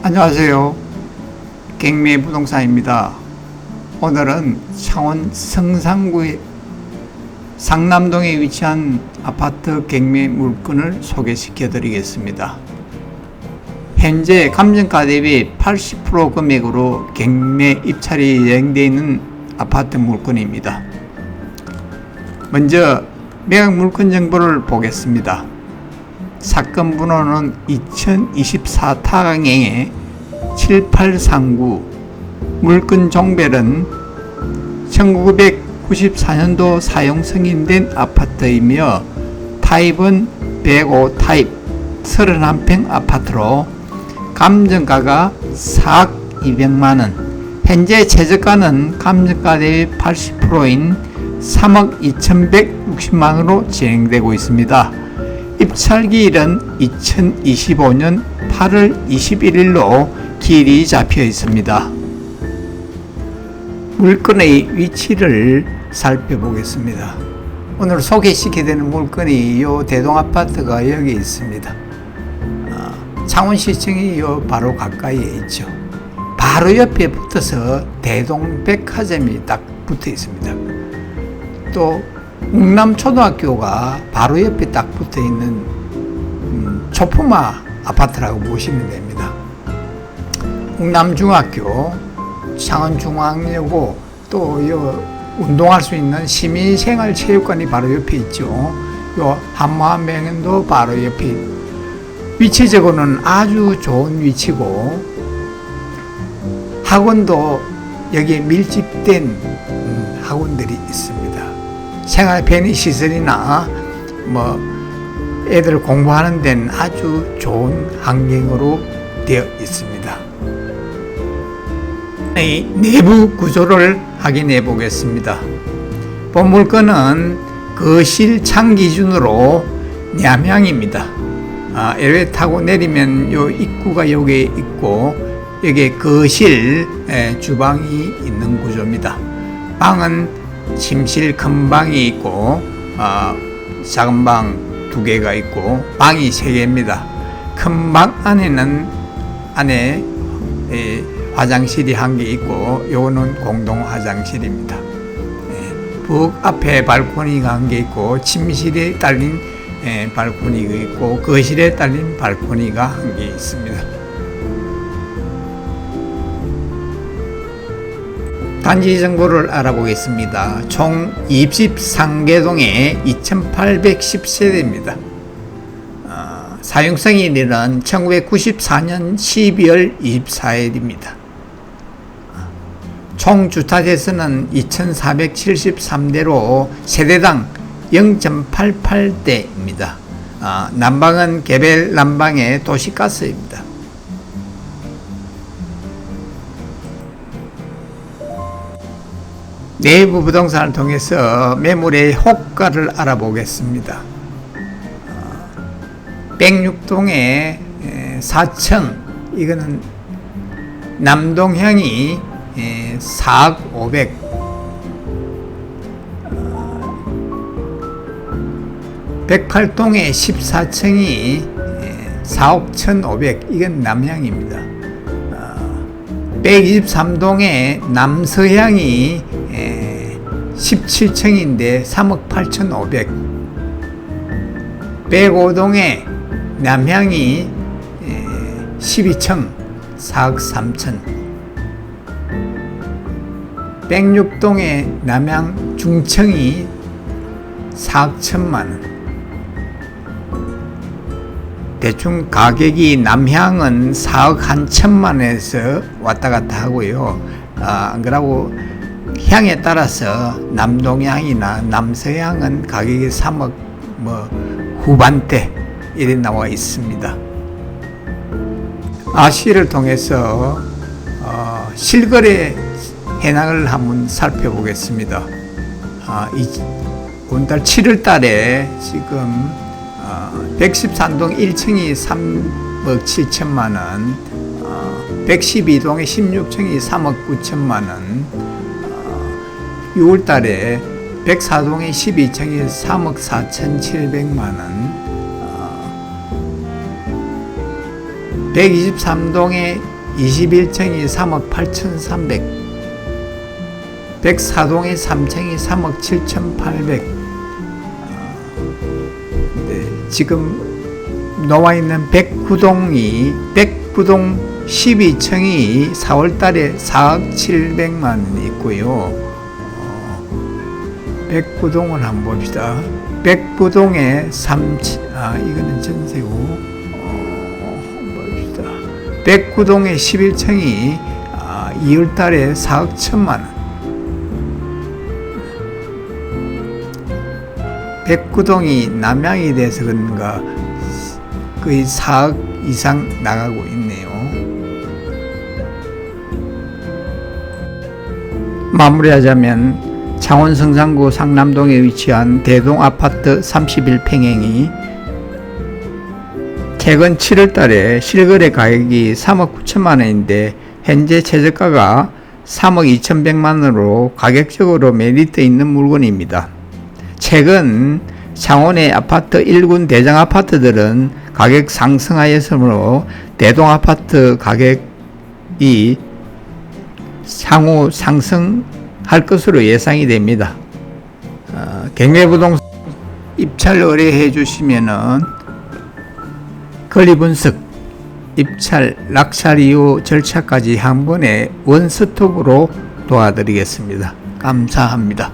안녕하세요. 갱매 부동산입니다. 오늘은 창원 성산구의 상남동에 위치한 아파트 갱매 물건을 소개시켜 드리겠습니다. 현재 감정가 대비 80% 금액으로 갱매 입찰이 예정되어 있는 아파트 물건입니다. 먼저 매각 물건 정보를 보겠습니다. 사건 번호는 2024 타강행의 7839 물건 종별은 1994년도 사용 승인된 아파트이며 타입은 105 타입 31평 아파트로 감정가가 4억 200만원 현재 최저가는 감정가 대비 80%인 3억 2160만원으로 진행되고 있습니다. 입찰 기일은 2025년 8월 21일로 기일이 잡혀 있습니다. 물건의 위치를 살펴보겠습니다. 오늘 소개시켜드리는 물건이 이 대동 아파트가 여기 있습니다. 아, 창원시청이 요 바로 가까이에 있죠. 바로 옆에 붙어서 대동 백화점이 딱 붙어 있습니다. 또 웅남초등학교가 바로 옆에 딱 붙어 있는 음, 초품화 아파트라고 보시면 됩니다. 웅남중학교, 창원중앙여고 또 요 운동할 수 있는 시민생활체육관이 바로 옆에 있죠. 요 한마병원도 바로 옆에 위치적으로는 아주 좋은 위치고 학원도 여기에 밀집된 음, 학원들이 있습니다. 생활 편의 시설이나 뭐 애들 공부하는 데는 아주 좋은 환경으로 되어 있습니다. 이 내부 구조를 확인해 보겠습니다. 본 물건은 거실 창 기준으로 냠향입니다. 아, 엘리베이터 타고 내리면 요 입구가 여기에 있고 여기에 거실, 에, 주방이 있는 구조입니다. 방은 침실 큰 방이 있고 어, 작은 방 두 개가 있고 방이 세 개입니다. 큰 방 안에는 안에 에, 화장실이 한 개 있고 요거는 공동 화장실입니다. 예, 북 앞에 발코니가 한 개 있고 침실에 딸린 예, 발코니가 있고 거실에 딸린 발코니가 한 개 있습니다. 단지 정보를 알아보겠습니다. 총 23개 동에 2810세대입니다. 어, 사용성일은 1994년 12월 24일입니다. 총 주타대수는 2473대로 세대당 0.88대입니다. 어, 난방은 개별 난방의 도시가스입니다. 내부 부동산을 통해서 매물의 호가를 알아보겠습니다. 106동에 4층 이거는 남동향이 4억 500 108동에 14층이 4억 1,500 이건 남향입니다. 123동에 남서향이 17층인데 3억 8,500 105동에 남향이 12층 4억 3천. 106동에 남향 중층이 4억 1천만 원. 대충 가격이 남향은 4억 한 천만에서 왔다 갔다 하고요. 아, 안 그러고 향에 따라서 남동향이나 남서향은 가격이 3억 뭐 후반대 이래 나와 있습니다. 아시를 통해서 어, 실거래 현황을 한번 살펴보겠습니다. 아, 이, 오달 7월 달에 지금 어, 113동 1층이 3억 7천만 원, 어, 112동의 16층이 3억 9천만 원, 어, 6월 달에 104동의 12층이 3억 4천 7백만 원, 어, 123동에 21층이 3억 8,300 104동에 3층이 3억 7,800 네, 지금 나와 있는 109동이 109동 12층이 4월 달에 4억 700만 원 있고요. 어, 109동을 한번 봅시다. 109동에 3 아, 이거는 전세고. 어, 봅시다. 109동에 11층이 아, 2월 달에 4억 1천만 원. 백구동이 남양이 돼서 그런가 거의 4억 이상 나가고 있네요. 마무리하자면 창원 성산구 상남동에 위치한 대동 아파트 31평행이 최근 7월 달에 실거래 가격이 3억 9천만 원인데 현재 최저가가 3억 2,100만 원으로 가격적으로 메리트 있는 물건입니다. 최근 창원의 아파트 1군 대장 아파트들은 가격 상승하였으므로 대동 아파트 가격이 향후 상승 할 것으로 예상이 됩니다. 어, 경매부동산 입찰 의뢰해 주시면은 권리 분석, 입찰, 낙찰 이후 절차까지 한 번에 원스톱으로 도와드리겠습니다. 감사합니다.